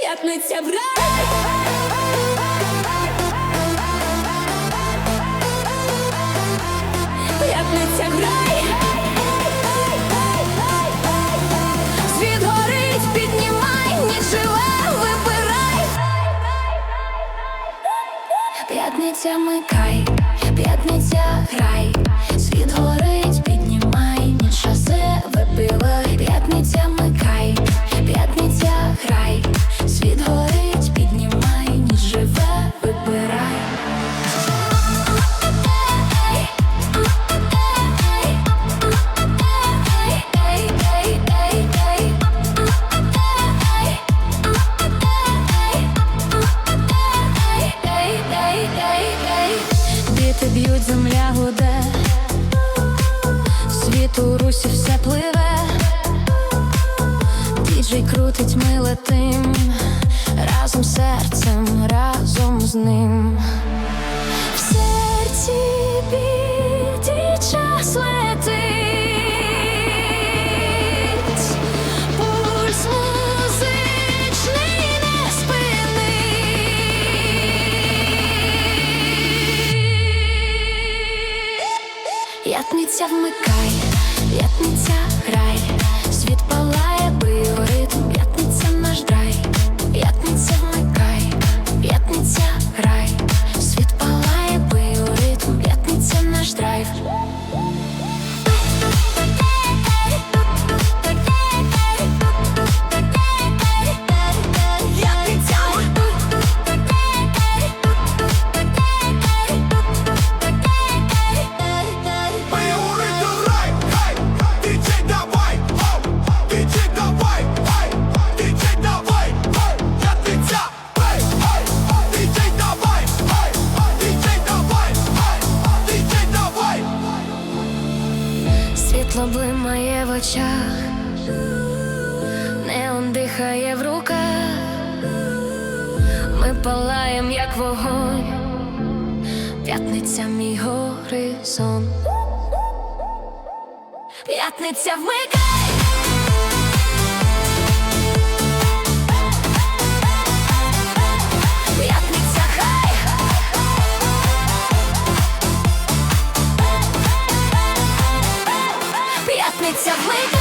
П'ятниця в рай. П'ятниця в рай. Світ горить, піднімай, ніч живе, вибирай. П'ятниця микай, п'ятниця б'ють, земля гуде, світ у русі все пливе, діджей крутить, ми летим, разом серцем, разом з ним. В серці біді П'ятниця вмикай, п'ятниця грай, Світло блимає в очах, неон дихає в руках, ми палаєм, як вогонь, п'ятниця мій горизонт. П'ятниця вмикай! П'ятниця вмикай!